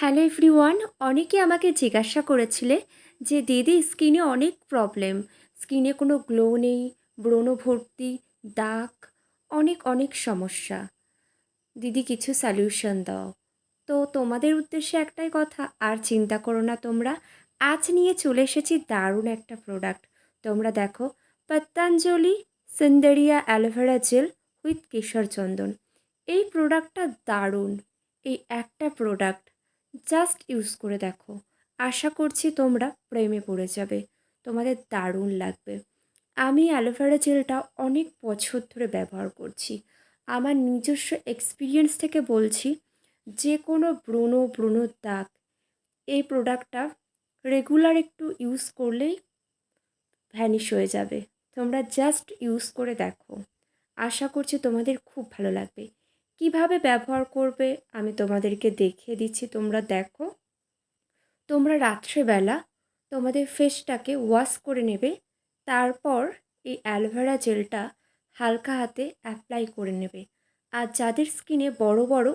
Hello everyone, অনেকে আমাকে জিজ্ঞাসা করেছিলে যে, দিদি, স্কিনে অনেক প্রবলেম। স্কিনে কোনো গ্লো নেই, ব্রণ ভর্তি, দাগ, অনেক অনেক সমস্যা। দিদি, কিছু সলিউশন দাও। তো তোমাদের উদ্দেশ্যে একটাই কথা, আর চিন্তা করো না তোমরা, আজ নিয়ে চলে এসেছি দারুণ একটা প্রোডাক্ট তোমরা দেখো, পতঞ্জলি সিন্দেরিয়া অ্যালোভেরা জেল উইথ কেশর চন্দন। এই প্রোডাক্টটা দারুণ। এই একটা প্রোডাক্ট জাস্ট ইউজ করে দেখো। আশা করছি তোমরা প্রেমে পড়ে যাবে। তোমাদের দারুণ লাগবে। আমি অ্যালোভেরা জেলটা অনেক বছর ধরে ব্যবহার করছি। আমার নিজস্ব এক্সপিরিয়েন্স থেকে বলছি যে কোনো ব্রণ ব্রণ দাগ, এই প্রোডাক্টটা রেগুলার একটু ইউজ করলেই ভ্যানিশ হয়ে যাবে। তোমরা জাস্ট ইউজ করে দেখো। আশা করছি তোমাদের খুব ভালো লাগবে। কীভাবে ব্যবহার করবে, আমি তোমাদেরকে দেখিয়ে দিচ্ছি, তোমরা দেখো। তোমরা রাত্রেবেলা তোমাদের ফেসটাকে ওয়াশ করে নেবে, তারপর এই অ্যালোভেরা জেলটা হালকা হাতে অ্যাপ্লাই করে নেবে। আর যাদের স্কিনে বড় বড়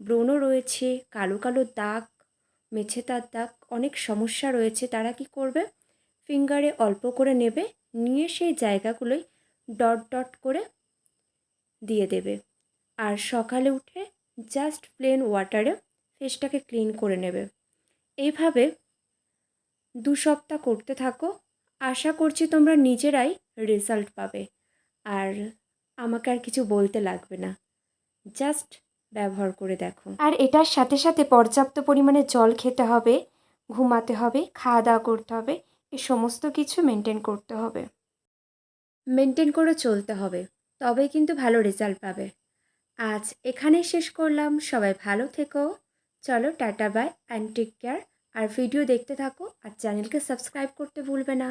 ব্রণ রয়েছে, কালো কালো দাগ, মেছেতার দাগ, অনেক সমস্যা রয়েছে, তারা কি করবে? ফিঙ্গারে অল্প করে নেবে, নিয়ে সেই জায়গাগুলোই ডট ডট করে দিয়ে দেবে। আর সকালে উঠে জাস্ট প্লেন ওয়াটারে ফেসটাকে ক্লিন করে নেবে। এইভাবে দু সপ্তাহ করতে থাকো। আশা করছি তোমরা নিজেরাই রেজাল্ট পাবে। আর আমাকে আর কিছু বলতে লাগবে না। জাস্ট ব্যবহার করে দেখো। আর এটার সাথে সাথে পর্যাপ্ত পরিমাণে জল খেতে হবে ঘুমাতে হবে খাওয়া দাওয়া করতে হবে এ সমস্ত কিছু মেনটেন করতে হবে। মেনটেন করে চলতে হবে। তবেই কিন্তু ভালো রেজাল্ট পাবে। আজ এখানেই শেষ করলাম। সবাই ভালো থেকো। চলো tata bye and take care R video দেখতে থাকো। আর চ্যানেলকে সাবস্ক্রাইব করতে ভুলবে না।